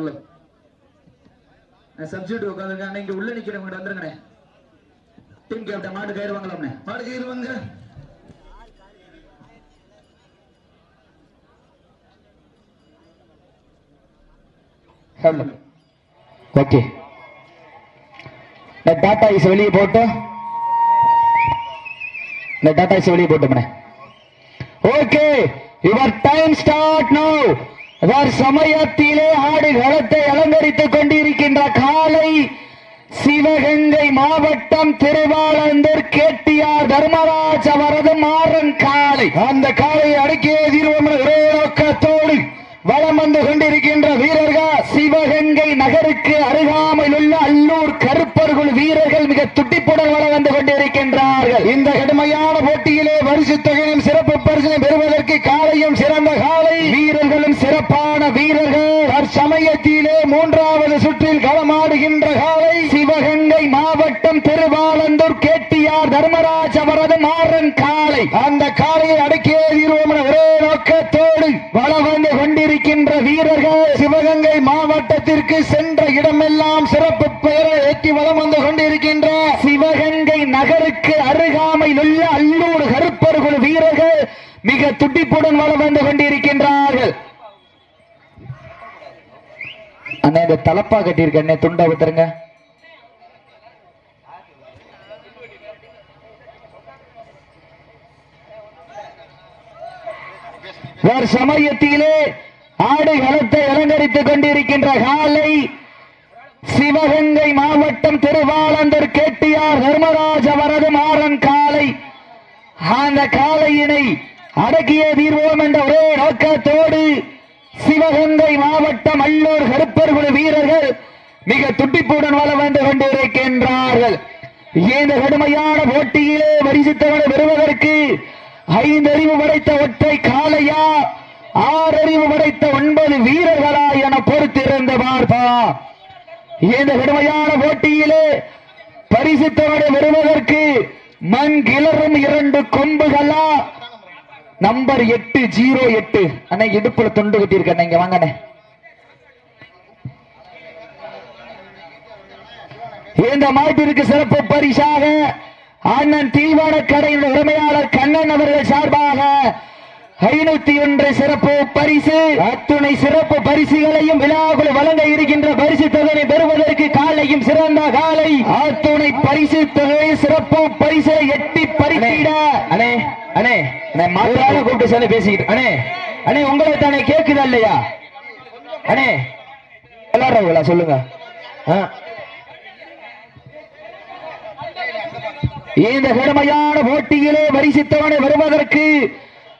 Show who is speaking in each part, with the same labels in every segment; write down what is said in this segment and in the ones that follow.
Speaker 1: நல்லது சப்ஸ்டியூட் உட்காந்துருக்காங்க இங்க உள்ள நிக்கிறவங்க வந்துருங்கண்ணே. டீம் கேப்டன் மாடு கயிறு வாங்கலாம்ண்ணே.
Speaker 2: மாடு கயிறு வாங்க.
Speaker 3: ஓகே இந்த டாடா ஐஸ் வெளியே போட்டு. இந்த டாடா ஐஸ் வெளியே போட்டு okay your time start no சமயத்திலே ஆடு களத்தை அலங்கரித்துக் கொண்டிருக்கின்ற காலை சிவகங்கை மாவட்டம் திருவாளந்தூர் கேட்டியார் தர்மராஜ் அவரது மாறன் காலை. அந்த காலையை அடக்கிய தீர்வம் ஒரே நோக்கத்தோடு வளம் வந்து கொண்டிருக்கின்ற வீரர்கள் சிவகங்கை நகருக்கு அருகாமையில் உள்ள அல்லூர் கருப்பர்கள் வீரர்கள் மிக துட்டிப்புடன் வளம் வந்து கொண்டிருக்கின்றார்கள். இந்த கடுமையான போட்டியிலே வரிசு தொகையும் சிறப்பு பரிசனை பெறுவதற்கு காலையும் சிறந்த காலை வீர சிறப்பான வீரர்கள் தற்சமயத்திலே மூன்றாவது சுற்றில் களமாடுகின்ற காலை சிவகங்கை மாவட்டம் திருவாலந்தூர் கேட்டியார் தர்மராஜ் அவரது மாறன் காலை. அந்த காலையை அடக்கிய தீர்வோம் ஒரே நோக்கத்தோடு வளம் வந்து கொண்டிருக்கின்ற வீரர்கள் சிவகங்கை மாவட்டத்திற்கு சென்ற இடமெல்லாம் சிறப்பு பெயரை ஏற்றி வளம் வந்து கொண்டிருக்கின்ற சிவகங்கை நகருக்கு அருகாமையில் உள்ள அல்லூர் கருப்பர்கள் வீரர்கள் மிக துடிப்புடன் வளம் வந்து கொண்டிருக்கின்றார்கள். அண்ணா இந்த தலப்பா கட்டியிருக்க அண்ணே துண்டா வித்துருங்க சமயத்திலே ஆடு களத்தை அலங்கரித்துக் கொண்டிருக்கின்ற காலை சிவகங்கை மாவட்டம் திருவாளந்தர் கேட்டியார் தர்மராஜ் அவரது மாறன் காலை. அந்த காலையினை அடக்கிய தீர்வோம் என்ற ஒரே நோக்கத்தோடு சிவகங்கை மாவட்டம் அல்லூர் கருப்பர் குழு வீரர்கள் மிக துட்டிப்புடன் வள வந்து கொண்டிருக்கின்றார்கள் இந்த கடுமையான போட்டியிலே வரிசித்தவனை பெறுவதற்கு ஐந்து அறிவு படைத்த ஒற்றை காலையா ஆறு அறிவு படைத்த ஒன்பது வீரர்களா என பொறுத்திருந்த பார்ப்பா. இந்த கடுமையான போட்டியிலே பரிசுத்தவனை பெறுவதற்கு மண் கிளறும் இரண்டு கொம்புகளா நம்பர் எட்டு ஜீரோ எட்டு. அண்ணா இடுப்புல துண்டு கட்டியிருக்கேன் இங்க வாங்கண்ணே இந்த மாட்டிற்கு சிறப்பு பரிசாக அண்ணன் தீவான கடையின் உரிமையாளர் கண்ணன் அவர்கள் சார்பாக ஐநூத்தி ஒன்று சிறப்பு பரிசு. அத்துணை சிறப்பு பரிசுகளையும் விழாக்குழு வழங்க இருக்கின்ற பரிசு தொகையை பெறுவதற்கு காலையும் சிறந்த காலை. அத்துணை பரிசு தொகை சிறப்பு பரிசை எட்டி பரிசீட அண்ணே அண்ணே நான் கூப்பிட்டு சொல்லி பேசிக்கிட்டு. அண்ணே அண்ணே உங்களை தானே கேக்குதா இல்லையா? அண்ணே விளாடுறவங்களா சொல்லுங்க. இந்த கடுமையான போட்டியிலே வரிசித்தவனை வருவதற்கு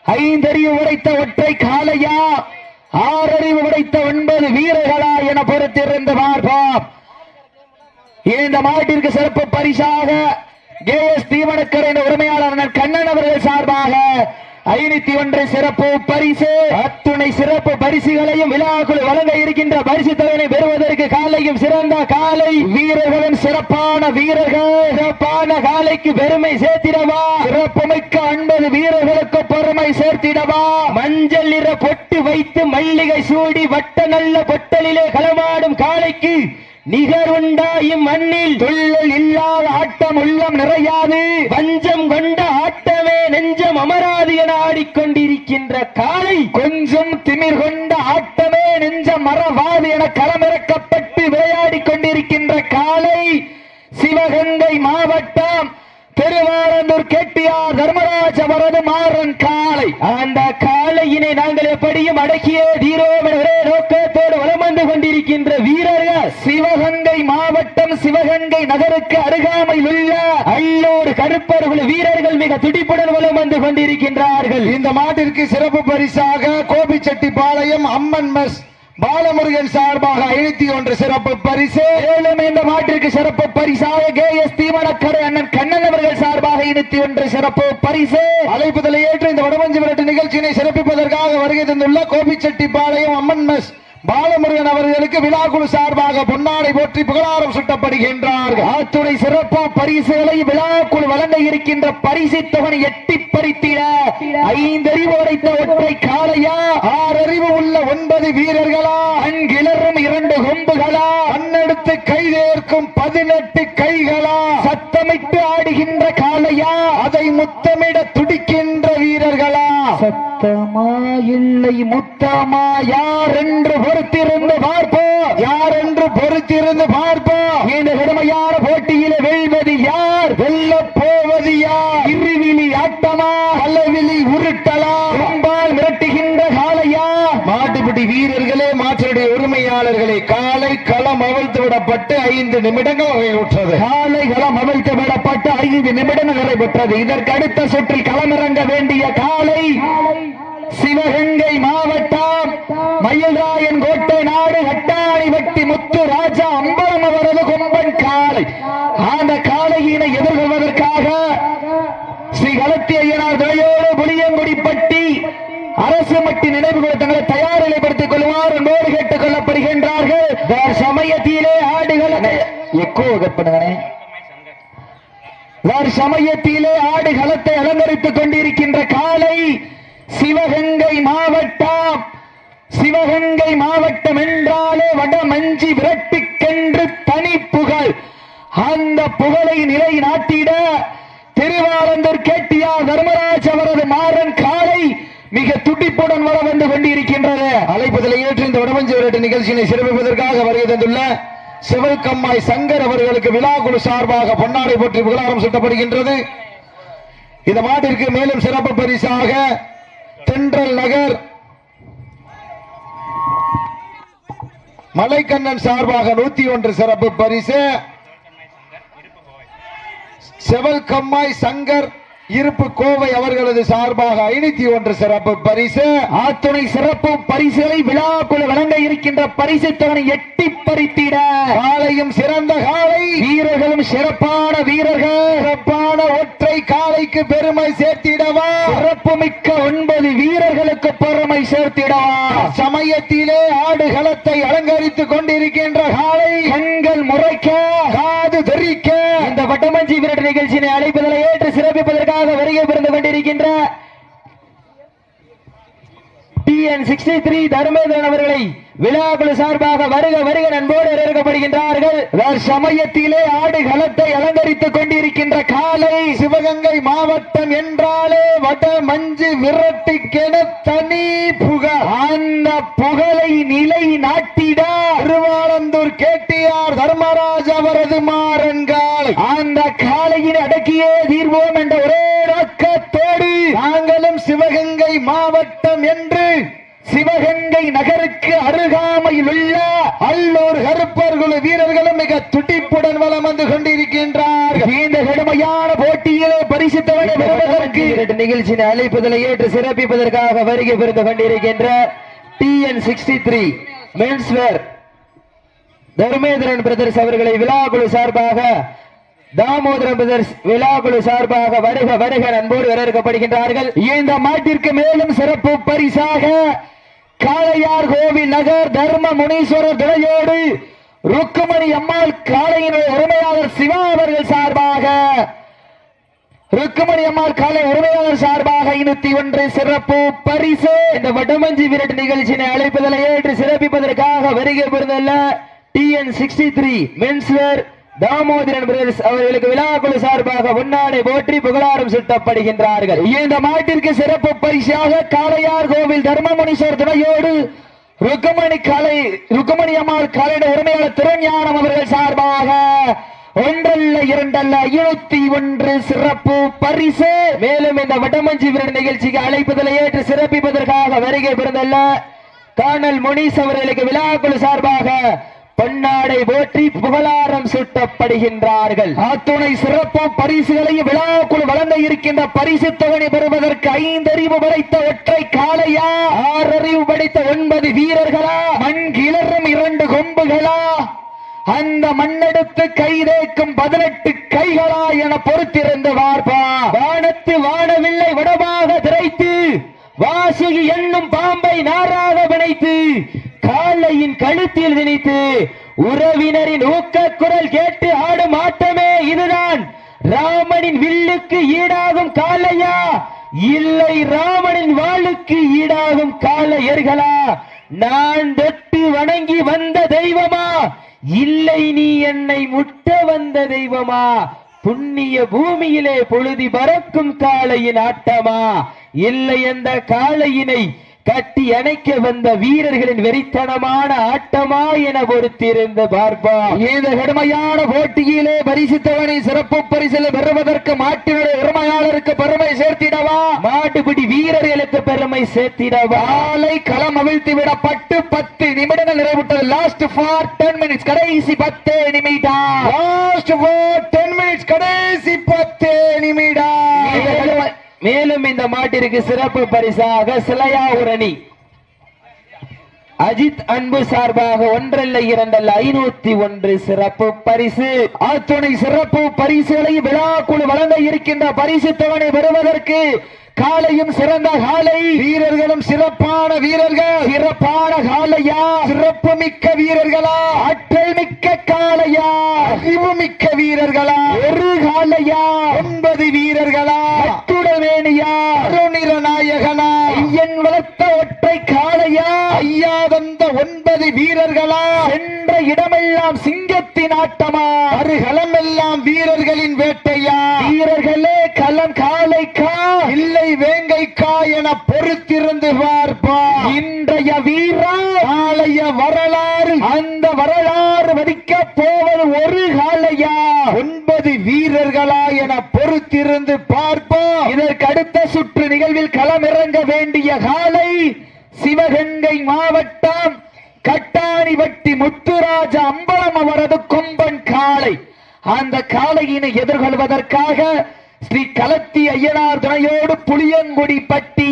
Speaker 3: ஐந்தறிவு உடைத்த ஒற்றை காலையா ஆறறிவு உடைத்த ஒன்பது வீரர்களா என பொறுத்திருந்து பார்ப்போம். இந்த மாவட்டிற்கு சிறப்பு பரிசாக கே எஸ் தீவனக்கர் என்ற உரிமையாளர் கண்ணன் அவர்கள் சார்பாக ஐநூத்தி ஒன்று சிறப்பு பரிசு. அத்துணை சிறப்பு பரிசுகளையும் விழாக்குழு வழங்க இருக்கின்ற பரிசு தொகையை பெறுவதற்கு காலையும் சிறந்த காலை. வீரர்களும் சிறப்பான வீரர்கள். சிறப்பான காலைக்கு பெருமை சேர்த்திடவா. சிறப்புமிக்க ஐம்பது வீரர்களுக்கு பெருமை சேர்த்திடவா. மஞ்சள் நிற பொட்டு வைத்து மல்லிகை சூடி வட்ட நல்ல பொட்டலிலே களமாடும் காலைக்கு நிகருண்டாயும் மண்ணில் துள்ளல் இல்லாத ஆட்டம் உள்ளம் நிறையாது. வஞ்சம் கொண்ட ஆட்டமே நெஞ்சம் அமராது என ஆடிக்கொண்டிருக்கின்ற காலை கொஞ்சம் திமிர் கொண்ட ஆட்டமே நெஞ்சம் மறவாது என களமிறக்கப்பட்டு விளையாடிக் கொண்டிருக்கின்ற காலை சிவகங்கை மாவட்டம் திருவாரந்தூர் கெட்டியார் தர்மராஜ் அவரது மாறன் காலை அந்த காலையினை நாங்கள் எப்படியும் அடக்கிய தீரோம் என்ற ஒரே நோக்கத்தோடு வலம் வந்து கொண்டிருக்கின்ற வீரர்கள் சிவகங்கை மாவட்டம் சிவகங்கை நகருக்கு அருகாமையில் உள்ள அல்லூர் கருப்பர்கள் வீரர்கள் மிக துடிப்புடன் வலம் வந்து கொண்டிருக்கின்றார்கள்.
Speaker 2: இந்த மாட்டிற்கு சிறப்பு பரிசாக கோபிச்செட்டிப்பாளையம் அம்மன் மஸ் பாலமுருகன் சார்பாக ஐநூத்தி ஒன்று சிறப்பு பரிசு.
Speaker 3: மேலும் இந்த மாட்டிற்கு சிறப்பு பரிசாக கே. எஸ். தீவனக்கரை அண்ணன் கண்ணன் அவர்கள் சார்பாக இனித்தி ஒன்று சிறப்பு பரிசு.
Speaker 2: அழைப்புதலை ஏற்று இந்த வடமஞ்சி விரட்டு நிகழ்ச்சியினை சிறப்பிப்பதற்காக வருகை தந்துள்ள கோபிச்செட்டிப்பாளையம் அம்மன் மெஸ் பாலமுருகன் அவர்களுக்கு விழாக்குழு சார்பாக பொன்னாடை போற்றி புகழாரம் சுட்டப்படுகின்றார்கள்
Speaker 3: ஆத்துணை சிறப்பு பரிசுகளை விழாக்குள் வழங்க இருக்கின்ற பரிசு தொகை எட்டி பறித்திட. ஐந்தறிவு உடைத்த ஒற்றை காளையா?
Speaker 2: ஆறறிவு உள்ள ஒன்பது வீரர்களா?
Speaker 3: அங்கிளரும் இரண்டு கொம்புகளா?
Speaker 2: அன்னெடுத்து கைதேர்க்கும் பதினெட்டு கைகளா?
Speaker 3: சத்தமிட்டு ஆடுகின்ற காளையா?
Speaker 2: அதை முத்தமிட துடிக்கின்ற வீரர்களா?
Speaker 3: சத்தமா இல்லை முத்தமா? யார் என்று பொறுத்திருந்து பார்ப்போம்
Speaker 2: யார் என்று பொறுத்திருந்து பார்ப்போம்
Speaker 3: இந்த கடுமையான போட்டியில வெல்வது யார்?
Speaker 2: வெல்ல போவது யார்?
Speaker 3: இருவிழி ஆட்டமா?
Speaker 2: அளவிலி உருட்டலா
Speaker 3: கொம்பால் மிரட்டுகின்ற காளையா
Speaker 2: மாட்டுப்பிடி வீரர்களே மாற்றுடைய காலை களம் அவிழ்த்து விடப்பட்டு ஐந்து நிமிடங்கள் நிறைவுற்றது.
Speaker 3: காலை களம் அவிழ்த்து விடப்பட்டு ஐந்து நிமிடம் நிறைவுற்றது. இதற்கு அடுத்த சுற்றில் களமிறங்க வேண்டிய காலை சிவகங்கை மாவட்டம் மயில்ராயன் கோட்டை நாடு வட்டாணி வெட்டி முத்து ராஜா அம்பலம் அவரது கொம்பன் காலை. அந்த காலையினை எதிர்கொள்வதற்காக ஸ்ரீ களத்தி ஐயனார் துறையோடு புளியங்குடிப்பட்டி அரசு மட்டி நினைவுகளை தங்களை தயார் நிலைப்படுத்திக் கொள்வார் அன்போடு கொள்ளப்படுகின்றார்கள் சமயத்திலே ஆடுகள் எக்கோ வேறு சமயத்திலே ஆடு களத்தை அலங்கரித்துக் கொண்டிருக்கின்ற காலை சிவகங்கை மாவட்டம். சிவகங்கை மாவட்டம் என்றாலே வடமஞ்சி விரட்டுக்கென்று தனி புகழ். அந்த புகழை நிலை நாட்டிட திருவாரந்தூர் கேட்டியார் தர்மராஜ் அவரது மாறன் காலை மிக துடிப்புடன் வர வந்து கொண்டிருக்கின்றது.
Speaker 2: அழைப்பதில் ஏற்று இந்த வடமஞ்சி விரட்டு நிகழ்ச்சியினை சிறப்பிப்பதற்காக வருகை தந்துள்ள சிவகம்மாய் சங்கர் அவர்களுக்கு விழாக்குழு சார்பாக பொன்னாடை போற்றி புகழாரம் சுட்டப்படுகின்றது. இந்த மாட்டிற்கு மேலும் சிறப்பு பரிசாக தென்றல் நகர் மலைக்கண்ணன் சார்பாக நூத்தி ஒன்று சிறப்பு பரிசு. செவல் கம்மாய் சங்கர் இருப்பு கோவை அவர்களது சார்பாக ஐநூத்தி ஒன்று சிறப்பு பரிசு.
Speaker 3: ஆத்துணை சிறப்பு பரிசுகளை விழாக்குழு வழங்க இருக்கின்ற பரிசு தொகை எட்டி பறித்திட.
Speaker 2: காலையும் சிறந்த காலை.
Speaker 3: வீரர்களும் சிறப்பான வீரர்கள்.
Speaker 2: சிறப்பான ஒற்றை காலைக்கு பெருமை சேர்த்திடவா.
Speaker 3: சிறப்பு மிக்க ஒன்பது வீரர்களுக்கு பெருமை சேர்த்திடவா.
Speaker 2: சமயத்திலே ஆடுகளத்தை அலங்கரித்துக் கொண்டிருக்கின்ற காலை.
Speaker 3: கண்கள் முறைக்க
Speaker 2: காது தெரிக்க
Speaker 3: பட்டமஞ்சி விரட்டு நிகழ்ச்சியினை அழைப்பதில் ஏற்று சிறப்பிப்பதற்காக வருகை பிறந்து கொண்டிருக்கின்ற டிஎன் சிக்ஸ்டி த்ரீ தர்மேந்திரன் அவர்களை விழாக்குழு சார்பாக வருக வருக நண்போடு வரவேற்கப்படுகின்றார்கள் சமயத்திலே ஆடு களத்தை அலங்கரித்துக் கொண்டிருக்கின்ற காலை
Speaker 2: சிவகங்கை மாவட்டம் என்றாலே வட மஞ்சு விரட்டுக்கென தனி புகழ்
Speaker 3: அந்த புகழை நிலை நாட்டிட.
Speaker 2: திருவாளந்தூர் கேட்டியார் தர்மராஜ் அவரது மாறன்கால்
Speaker 3: அந்த காலையின் அடக்கியே தீர்வோம் என்ற ஒரே நோக்கத்தோடு
Speaker 2: நாங்களும் சிவகங்கை மாவட்டம் என்று
Speaker 3: சிவகங்கை நகருக்கு அருகாமையில் உள்ள
Speaker 2: அல்லூர் கருப்பர் குழு வீரர்களும் மிக துடிப்புடன் வலம் வந்து கொண்டிருக்கின்றார்கள்.
Speaker 3: இந்த கடுமையான போட்டியிலே பரிசுத்தவனை பெறுவதற்கு நிகழ்ச்சியின் அழைப்புதலை ஏற்று சிறப்பிப்பதற்காக வருகை பெருந்து கொண்டிருக்கின்ற TN sixty three menswear Dharmendran brothers அவர்களை விழாக்குழு சார்பாக தாமோதரன் பிரதர்ஸ் விழாக்குழு சார்பாக வருக வருக நண்போடு வரவேற்கப்படுகின்றார்கள். இந்த மாட்டிற்கு மேலும் சிறப்பு பரிசாக காளையார் கோவில் நகர் தர்ம முனீஸ்வரர் துணையோடு ருக்குமணி அம்மாள் காளையின் உரிமையாளர் சிவா அவர்கள் சார்பாக ருக்குமணி அம்மாள் காலை உரிமையாளர் சார்பாக ஐநூத்தி ஒன்று சிறப்பு பரிசு. இந்த வடமஞ்சி விரட்டு நிகழ்ச்சியினை அழைப்பதில் ஏற்று சிறப்பிப்பதற்காக வருகை புரிந்துள்ள TN sixty three menswear Damodaran brothers அவர்களுக்கு விழாக்குழு சார்பாக முன்னாடி போற்றி புகழாரம் சுட்டப்படுகின்றார்கள். இந்த மாட்டிற்கு சிறப்பு பரிசாக காளையார் கோவில் தர்மமுனீஸ்வர் துணையோடு ருக்குமணி கலை ருக்குமணி அம்மாள் காலையிட உரிமையாளர் திருஞானம் அவர்கள் சார்பாக ஒன்றல்ல இரண்டல்ல இருபத்தி ஒன்று சிறப்பு பரிசு. மேலும் இந்த வட்டமஞ்சி விருது நிகழ்ச்சிக்கு அழைப்பதில் ஏற்று சிறப்பிப்பதற்காக வருகை பிறந்தல்ல காணல் முனிஸ் அவர்களுக்கு விழாக்குழு சார்பாக பொன்னாடை போற்றி புகழாரம் சூட்டப்படுகின்றார்கள். அத்துணை சிறப்பு பரிசுகளையும் விழாக்குழு வழங்க இருக்கின்ற பரிசு தொகை பெறுவதற்கு ஐந்தறிவு படைத்த ஒற்றை காளையா? ஆறறிவு படைத்த ஒன்பது வீரர்களா? மண் கிளறும் இரண்டு கொம்புகளா? அந்த மண்ணெடுத்து கைதேக்கும் பதினெட்டு கைகளா என பொறுத்திருந்து பார்ப்பா வானத்து வானவில்லை வடமாக திரைத்து வாசுகி என்னும் பாம்பை நாராக பிணைத்து
Speaker 4: காளையின் கழுத்தில் திணித்து உறவினரின் ஊக்க குரல் கேட்டு ஆடும் ஆட்டமே இதுதான். ராமனின் வில்லுக்கு ஈடாகும் காளையா? இல்லை ராமனின் வாளுக்கு ஈடாகும் காளையர்களா? நான் தொட்டு வணங்கி வந்த தெய்வமா? இல்லை நீ என்னை முட்ட வந்த தெய்வமா? புண்ணிய பூமியிலே பொழுதி பறக்கும் காளையின் ஆட்டமா? இல்லை அந்த காளையினை கட்டி அணைக்க வந்த வீரர்களின் வெறித்தனமான ஆட்டமா என பொறுத்திருந்த பார்ப்போம்
Speaker 3: இந்த கடுமையான போட்டியிலே பரிசுத்தவனை சிறப்பு பரிசில் பெறுவதற்கு மாட்டினுடைய உரிமையாளருக்கு பெருமை சேர்த்திடவா?
Speaker 4: மாட்டுப்பிடி வீரர்களுக்கு பெருமை சேர்த்திடவா?
Speaker 3: காலை களம் அவிழ்த்து விடப்பட்டு பத்து நிமிடங்கள் நிறைவுற்றது. லாஸ்ட் ஃபார் டென் மினிட்ஸ் கடைசி பத்து நிமிடம். லாஸ்ட் ஃபார் டென் மினிட்ஸ் கடைசி
Speaker 4: மேலும்- இந்த மாட்டிற்கு சிறப்பு பரிசாக சிலையா உரணி அஜித் அன்பு சார்பாக ஒன்றல்ல இரண்டல்ல ஐநூத்தி ஒன்று சிறப்பு பரிசு.
Speaker 3: அத்துணை சிறப்பு பரிசுகளை விழாக்குழு வழங்க இருக்கின்ற பரிசு தொகை பெறுவதற்கு காலையும் சிறந்த காலை வீரர்களும் சிறப்பான வீரர்கள். சிறப்பான காலையா சிறப்பு மிக்க வீரர்களா? ஆற்றல் மிக்க காலையா அறிவு மிக்க வீரர்களா? ஒரு காலையா ஒன்பது வீரர்களா? அத்துடவேணியா அருணிர நாயகனா? ஐயன் வளர்த்த ஒற்றை காளையா? ஐயா வந்த ஒன்பது வீரர்களா? சென்ற இடமெல்லாம் சிங்கத்தின் ஆட்டமா? அருகலம் எல்லாம் வீரர்களின் வேட்டையா? வீரர்களே களம் காளைக்கா? இல்லை வேங்கைக்கா என பொறுத்திருந்து பார்ப்பா. இன்றைய வீரா நாளைய வரலாறு அந்த வரலாறு வடிக்க போவது ஒரு காளையா ஒன்பது வீரர்களா என பொறுத்திருந்து பார்ப்போம் இதற்கு அடுத்த சுற்று நிகழ்வில் களமிறங்க வேண்டிய காலை சிவகங்கை மாவட்டம் கட்டாணிவட்டி முத்துராஜ அம்பலம் அவரது கொம்பன் காளை. அந்த காளையினை எதிர்கொள்வதற்காக ஸ்ரீ களத்தி ஐயனார் துணையோடு புளியங்குடி பட்டி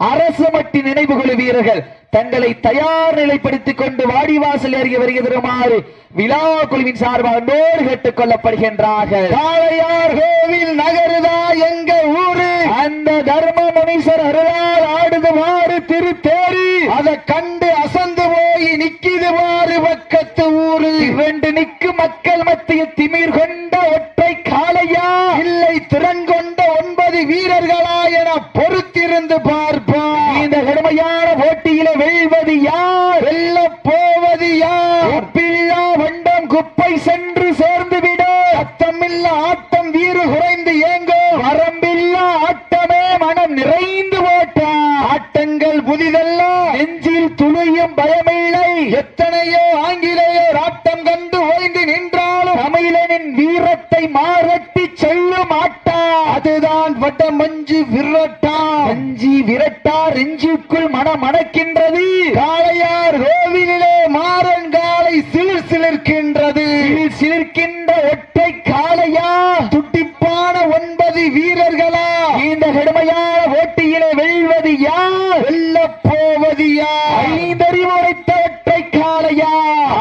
Speaker 3: அரசு மட்டி நினைவுகுழு வீரர்கள் தங்களை தயார் நிலைப்படுத்திக் கொண்டு வாடிவாசல் அருகே வருகிறமாறு விழா குழுவின் சார்பாக நோடு கேட்டுக் கொள்ளப்படுகின்றார்கள். காளையார் கோவில் நகருதா எங்க ஊரு? அந்த தர்ம முனீஸ்வர் அருளால் ஆடுது மாறு திருத்தேரி. அதை கண்டு அசந்து போய் நிக்கிது மாறு பக்கத்து ஊரு. இரண்டு நிக்கு மக்கள் மத்திய திமிர் கொண்ட ஒற்றை காளையா? இல்லை திறன் கொண்ட ஒன்பது வீரர்களா என பொறுத்திருந்து பார்ப்போம். இந்த கடுமையான போட்டியில வெல்வது யார்? வெல்ல போவது யார்? உப்பில்லா வண்டம் குப்பை சென்று சேர்ந்து விட சத்தமில்ல ஆட்டம் வீறு குறைந்து ஏங்கோ. வரம்பில்லா ஆட்டமே மனம் நிறைந்து போட்டா. ஆட்டங்கள் புதிதல்ல. நெஞ்சில் துளியும் பயமில்லை. எத்தனையோ ஆங்கிலேயர் ஆட்டம் கண்டு ஓய்ந்து நின்றாலும் தமிழனின் வீரத்தை மாரட்டி செல்லும் ஆட்டா. அதுதான் வட்ட மஞ்சு விரட்டா. அஞ்சி விரட்டார் நெஞ்சுக்குள் மனம் மணக்கின்றது காளையார் கோவிலிலே மாறன் காலை சிலிர் சிலிர்க்கின்றது சிலிர் சிலிர்க்கின்ற ஒற்றை காளையா துட்டிப்பான ஒன்பது வீரர்களா இந்த கடுமையான போட்டியிலே வெல்வது யார் வெல்ல போவது யார் ஐந்தறிவு உடைத்த ஒற்றை காளையா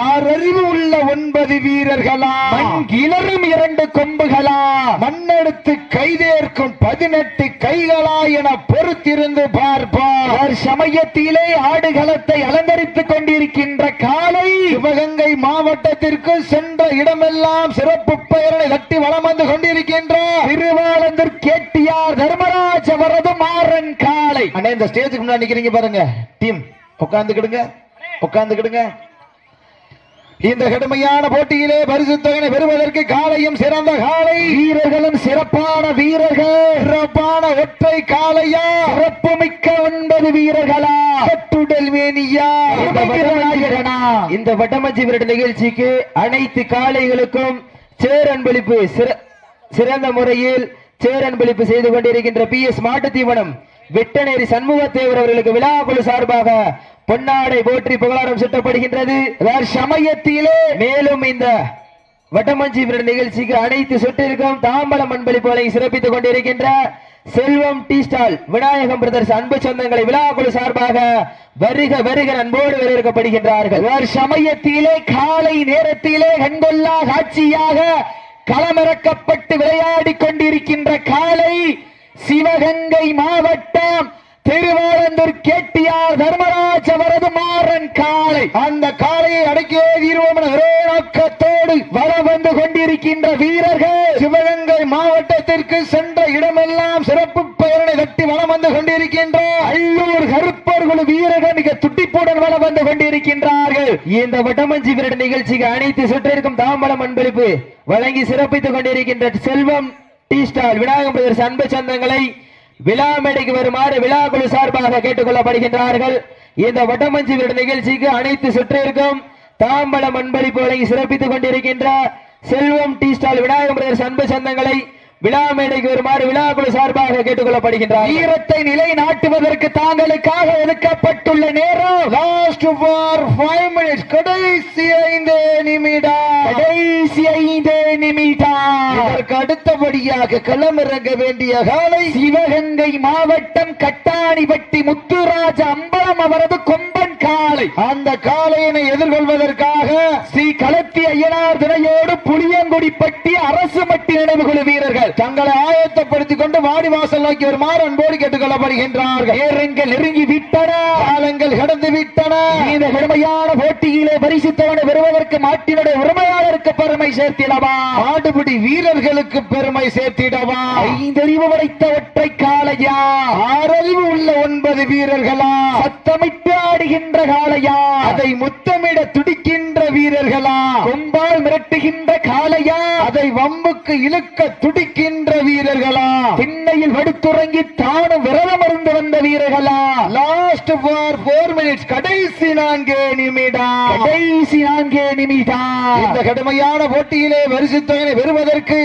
Speaker 3: ஆறறிவு உள்ள ஒன்பது வீரர்களா மண் கிளறும் இரண்டு கொம்புகளா மண்ணெடுத்து கைதேர்க்கும் பதினெட்டு கைகளா என பொறுத்திருந்து பார்ப்பார். சமயத்திலே ஆடுகளத்தை அலங்கரித்துக் கொண்டிருக்கின்ற காலை சிவகங்கை மாவட்டத்திற்கு சென்ற இடமெல்லாம் சிறப்பு பெயரை தட்டி வளம் வந்து கொண்டிருக்கின்ற திருவாளந்தூர் கேட்டியார் தர்மராஜ் அவரது மாறன் காலை. அண்ணே இந்த ஸ்டேஜுக்கு முன்னாடி நிக்கிறீங்க பாருங்க. டீம் உட்காந்துக்கிடுங்க உட்காந்துக்கிடுங்க இந்த கடுமையான போட்டியிலே பரிசு தொகையை பெறுவதற்கு காலையும் சிறந்த காலை. வீரர்களும் சிறப்பான வீரர்கள். சிறப்பான ஒற்றை காளையா? சிறப்பு மிக்க ஒன்பது வீரர்களா? கட்டுடல் வேணியா
Speaker 4: இந்த வட்டமஞ்சி விரட்டு நிகழ்ச்சிக்கு அனைத்து காளைகளுக்கும் சேரன்பளிப்பு சிற- சிறந்த முறையில் சேரன்பளிப்பு செய்து கொண்டிருக்கின்ற பி எஸ் மாட்டுத்தீவனம் வெட்டநேரி சண்முகத்தேவர் அவர்களுக்கு விழா குழு சார்பாக பொன்னாடை போற்றி புகழாரம் சுட்டப்படுகின்றது. சமயத்திலே மேலும் இந்த வட்டமஞ்சி நிகழ்ச்சிக்கு அனைத்து சுற்றிற்கும் தாம்பலம் அன்பளிப்புகளை சிறப்பித்துக் கொண்டிருக்கின்ற Selvam tea stall Vinayagam brothers அன்பு சொந்தங்களை விழாக்குழு சார்பாக வருக வருக அன்போடு வரவேற்கப்படுகின்றார்கள்.
Speaker 3: சமயத்திலே காலை நேரத்திலே கண்கொள்ளா காட்சியாக களமிறக்கப்பட்டு விளையாடிக் கொண்டிருக்கின்ற காலை சிவகங்கை மாவட்டம் திருவாரந்தூர் கேட்டியார் தர்மராஜ் அவரது மாறன் காளை.
Speaker 2: அந்த காளையை அடக்கியே தீர்வோம் என ஒரே நோக்கத்தோடு
Speaker 3: வர வந்து கொண்டிருக்கின்ற வீரர்கள்
Speaker 2: சிவகங்கை மாவட்டத்திற்கு சென்ற இடமெல்லாம் சிறப்பு பெயரனை தட்டி வளம் வந்து கொண்டிருக்கின்ற
Speaker 3: அள்ளூர் கருப்பர்கள் வீரர்கள் மிக துட்டிப்புடன் வளம் வந்து கொண்டிருக்கின்றார்கள். இந்த வட்டமஞ்சி வீரர் நிகழ்ச்சிக்கு அனைத்து சுற்றிற்கும் தாம்பலம் அன்பளிப்பு வழங்கி சிறப்பித்துக் கொண்டிருக்கின்ற Selvam tea stall Vinayagam brothers அன்பு சந்தங்களை விழா மேடைக்கு வருமாறு விழா குழு சார்பாக கேட்டுக்கொள்ளப்படுகின்றார்கள். இந்த வட்டமஞ்சி விரட நிகழ்ச்சிக்கு அனைத்து சுற்றிற்கும் தாம்பலம் அன்பளிப்பு வழங்கி சிறப்பித்துக் கொண்டிருக்கின்ற Selvam tea stall Vinayagam brothers அன்பு சந்தங்களை விழா மேடைக்கு வருமாறு விழா குழு சார்பாக கேட்டுக் கொள்ளப்படுகின்றார் வீரத்தை நிலைநாட்டுவதற்கு தாங்களுக்காக ஒதுக்கப்பட்டுள்ள நேரம்
Speaker 2: லாஸ்ட் ஃபார் ஃபைவ் மினிட்ஸ் கடைசி ஐந்து நிமிடம்.
Speaker 3: கடைசி ஐந்து நிமிடம்.
Speaker 2: இதற்கு அடுத்தபடியாக களமிறங்க வேண்டிய காலை
Speaker 3: சிவகங்கை மாவட்டம் கட்டாணிப்பட்டி முத்துராஜ அம்பலம் அவரது கொம்பன் காளை
Speaker 2: அந்த காளையினை எதிர்கொள்வதற்காக
Speaker 3: ஸ்ரீ களத்தி ஐயனார் துணையோடு புளியங்குடிப்பட்டி அரசு மட்டி நினைவு குழு வீரர்கள்.
Speaker 2: தங்களை ஆயத்தப்படுத்திக் கொண்டு வாடி வாசல் நோக்கி வருமாறு அன்போடு கேட்டுக் கொள்ளப்படுகின்றார்கள்
Speaker 3: நேரங்கள் நெருங்கி விட்டன.
Speaker 2: காலங்கள் கடந்து விட்டன.
Speaker 3: இந்த கடுமையான போட்டியிலே பரிசுத்தவனை பெறுவதற்கு மாட்டினுடைய உரிமையாளருக்கு பெருமை சேர்த்திடவா?
Speaker 2: மாடுபிடி வீரர்களுக்கு பெருமை சேர்த்திடவா?
Speaker 3: ஐந்தறிவு படைத்த ஒற்றை காளையா?
Speaker 2: ஆறறிவு உள்ள ஒன்பது வீரர்களா?
Speaker 3: சத்தமிட்டு ஆடுகின்ற காளையா?
Speaker 2: அதை முத்தமிட துடிக்கின்ற வீரர்களா?
Speaker 3: கொம்பால் மிரட்டுகின்ற காளையா?
Speaker 2: அதை வம்புக்கு இழுக்க துடிக்கின்ற வீரர்களா?
Speaker 3: திண்ணையில் படுத்துறங்கி தானும் விரதம் இருந்து வந்த வீரர்களா?
Speaker 2: லாஸ்ட் ஃபார் போர் மினிட்ஸ் கடைசி நான்கு நிமிடம்
Speaker 3: கடைசி நான்கே நிமிடம்
Speaker 2: இந்த கடுமையான போட்டியிலே வரிசைத்தொகையை பெறுவதற்கு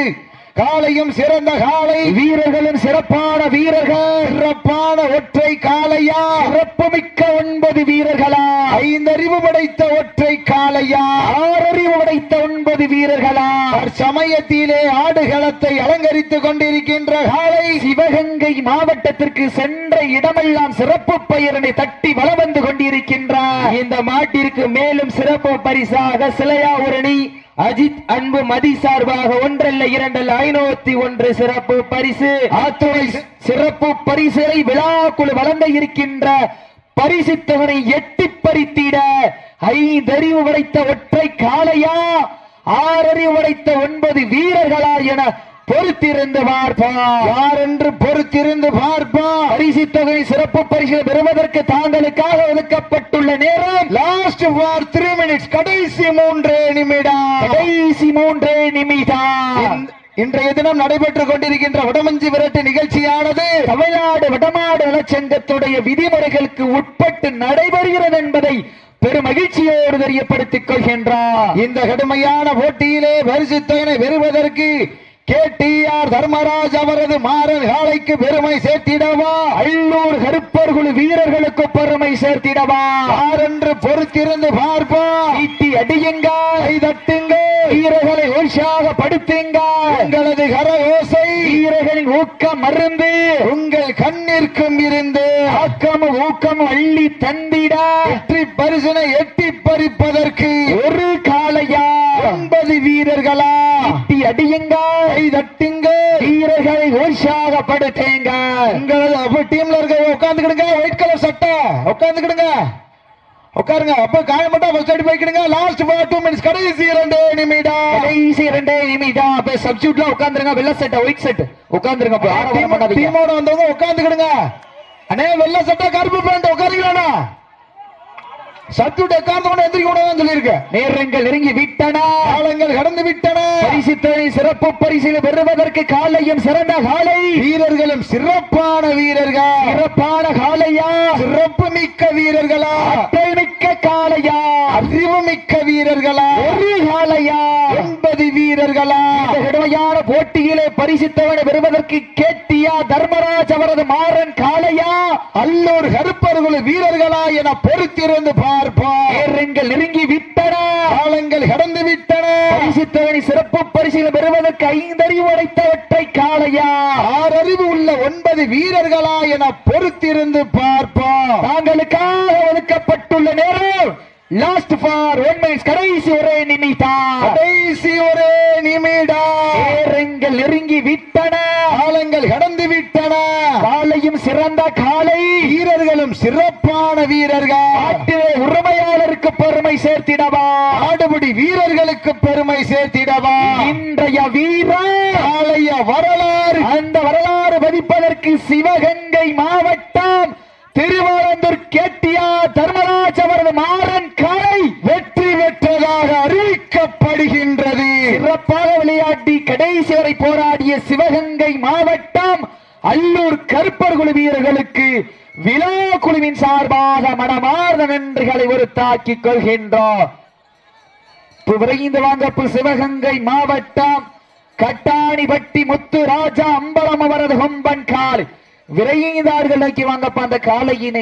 Speaker 2: காலையும் சிறந்த காலை.
Speaker 3: வீரர்களும் சிறப்பான வீரர்கள்.
Speaker 2: சிறப்பான ஒற்றை காளையா.
Speaker 3: சிறப்புமிக்க ஒன்பது வீரர்களா.
Speaker 2: ஐந்தறிவு படைத்த ஒற்றை காளையா.
Speaker 3: ஆறறிவு உடைத்த ஒன்பது வீரர்களா.
Speaker 2: சமயத்திலே ஆடுகளத்தை அலங்கரித்துக் கொண்டிருக்கின்ற காலை
Speaker 3: சிவகங்கை மாவட்டத்திற்கு சென்ற இடமெல்லாம் சிறப்பு பெயரினை தட்டி வலம் வந்து கொண்டிருக்கின்றார். இந்த மாட்டிற்கு மேலும் சிறப்பு பரிசாக சிலையா உரணி. அஜித் அன்பு மதி சார்பாக ஒன்றல்ல இரண்டல்ல ஐநூத்தி ஒன்று சிறப்பு பரிசு. ஆத்துணை சிறப்பு பரிசுகளை விழாக்குழு வழங்க இருக்கின்ற பரிசு எட்டி பறித்திட ஐந்தறிவு உடைத்த ஒற்றை காளையா? ஆறறிவு உடைத்த ஒன்பது வீரர்களா என பொறுத்திருந்து பார்ப்பார்
Speaker 2: யார் என்று பொறுத்திருந்து பார்ப்பா.
Speaker 3: பரிசு தொகை சிறப்பு பரிசு பெறுவதற்கு தாங்களுக்காக ஒதுக்கப்பட்டுள்ள நேரம்.
Speaker 2: லாஸ்ட் ஃபார் த்ரீ மினிட்ஸ் கடைசி மூன்று நிமிடம்.
Speaker 3: கடைசி மூன்றே நிமிடம்.
Speaker 2: இன்றைய தினம் நடைபெற்றுக் கொண்டிருக்கின்ற வடமஞ்சி விரட்டு நிகழ்ச்சியானது
Speaker 3: தமிழ்நாடு வடமாடு நலச்சங்கத்துடைய விதிமுறைகளுக்கு உட்பட்டு நடைபெறுகிறது என்பதை பெரும் மகிழ்ச்சியோடு தெரியப்படுத்திக் கொள்கின்றார்.
Speaker 2: இந்த கடுமையான போட்டியிலே பரிசுத்தனை பெறுவதற்கு கேடிஆர் தர்மராஜ் அவரது மாறன் காளைக்கு பெருமை சேர்த்திடவா?
Speaker 3: அள்ளூர் கருப்பர் குழு வீரர்களுக்கு பெருமை சேர்த்திடவா?
Speaker 2: யார் என்று பொறுத்திருந்து பார்ப்பா
Speaker 3: ஈட்டி அடியுங்க
Speaker 2: தட்டுங்க.
Speaker 3: வீரர்களை உற்சாகப்படுத்துங்க
Speaker 2: உங்களது கரயோசை
Speaker 3: வீரர்களின் ஊக்கம் மருந்து
Speaker 2: உங்கள் கண்ணிற்கும் இருந்து
Speaker 3: ஆக்கம் ஊக்கம் அள்ளி தந்திட.
Speaker 2: வெற்றி பரிசனை எட்டி பறிப்பதற்கு
Speaker 3: ஒரு காளையா?
Speaker 2: ஒன்பது வீரர்களா?
Speaker 3: ஈட்டி அடியுங்க
Speaker 2: கை தட்டுங்க
Speaker 3: வீரர்களை உற்சாகப்படுத்துங்க
Speaker 2: உங்களது அப்ப டீம்ல இருக்க உட்காந்துக்கிடுங்க ஒயிட் கலர் சட்டை. உட்காந்துக்கிடுங்க உட்காருங்க. அப்ப காயமட்டா ஃபர்ஸ்ட் அடி போய்க்கிடுங்க. லாஸ்ட் டூ மினிட்ஸ் கடைசி இரண்டு நிமிடம்.
Speaker 3: கடைசி இரண்டே நிமிடம். அப்ப சப்ஸ்டியூட்ல உட்காந்துருங்க வெள்ள செட் ஒயிட் செட் உட்காந்துருங்க
Speaker 2: டீமோட வந்தவங்க உட்காந்துக்கிடுங்க அண்ணே வெள்ளை சட்டை கருப்பு பேண்ட் உட்காருங்களா சத்துட்டு உட்கார்ந்து கொண்டு எந்திரிக்க கூடாதுன்னு சொல்லியிருக்கேன்
Speaker 3: நேரங்கள் நெருங்கி விட்டன.
Speaker 2: காலங்கள் கடந்து விட்டன.
Speaker 3: சிறப்பு பரிசில் பெறுவதற்கு காலையும் சிறந்த காலை.
Speaker 2: வீரர்களும் சிறப்பான வீரர்கள்.
Speaker 3: சிறப்பான காலையா?
Speaker 2: சிறப்பு மிக்க வீரர்களா?
Speaker 3: மிக்க காளையா
Speaker 2: அறிவு மிக்க வீரர்களா?
Speaker 3: ஒரு காளையா
Speaker 2: ஒன்பது வீரர்களா?
Speaker 3: கடுமையான போட்டியிலே பரிசுத்தவனை பெறுவதற்கு கேட்டியா தர்மராஜ் அவரது மாறன் காளையா
Speaker 2: அல்லூர் கருப்பர்கள் வீரர்களா என பொறுத்திருந்து பார்ப்போம்.
Speaker 3: நெருங்கி விட்டன.
Speaker 2: காலங்கள் கடந்து விட்டன.
Speaker 3: பரிசுத்தவனை சிறப்பு பரிசில் பெறுவதற்கு ஐந்தறிவு உடைத்த ஒற்றை காளையா.
Speaker 2: ஆறறிவு உள்ள ஒன்பது வீரர்களா என பொறுத்திருந்து பார்ப்போம்.
Speaker 3: தாங்களுக்காக ஒதுக்கப்பட்டுள்ள நேரம் லாஸ்ட் ஃபார் ஒன் மினிட்ஸ் கடைசி ஒரே நிமிடம்.
Speaker 2: கடைசி ஒரு நிமிடம்.
Speaker 3: நேரங்கள் நெருங்கி விட்டன.
Speaker 2: காலங்கள் கடந்து விட்டன.
Speaker 3: காலையும் சிறந்த காலை.
Speaker 2: வீரர்களும் சிறப்பான வீரர்கள்.
Speaker 3: நாட்டிலே உரிமையாளருக்கு பெருமை சேர்த்திடவா.
Speaker 2: ஆடுபடி வீரர்களுக்கு பெருமை சேர்த்திடவா.
Speaker 3: இன்றைய வீரர்.
Speaker 2: நாளைய வரலாறு.
Speaker 3: அந்த வரலாறு பதிப்பதற்கு சிவகங்கை மாவட்டம் திருவாரந்தூர் கேட்டியா தர்மராஜ் அவரது மாறன் காலை
Speaker 2: வெற்றி பெற்றதாக அறிவிக்கப்படுகின்றது.
Speaker 3: சிறப்பாக விளையாட்டி கடைசி வரை போராடிய சிவகங்கை மாவட்டம் அல்லூர் கருப்பர் குழு வீரர்களுக்கு விழா குழுவின் சார்பாக மனமார்ந்த நன்றிகளை ஒரு தாக்கிக் கொள்கின்றோம். விரைந்து வாங்கப்பு சிவகங்கை மாவட்டம் கட்டாணிபட்டி முத்து ராஜா அம்பலம் அவரது கொம்பன் கால். விரைந்தார்கள் நோக்கி வாங்கப்ப அந்த காலையினை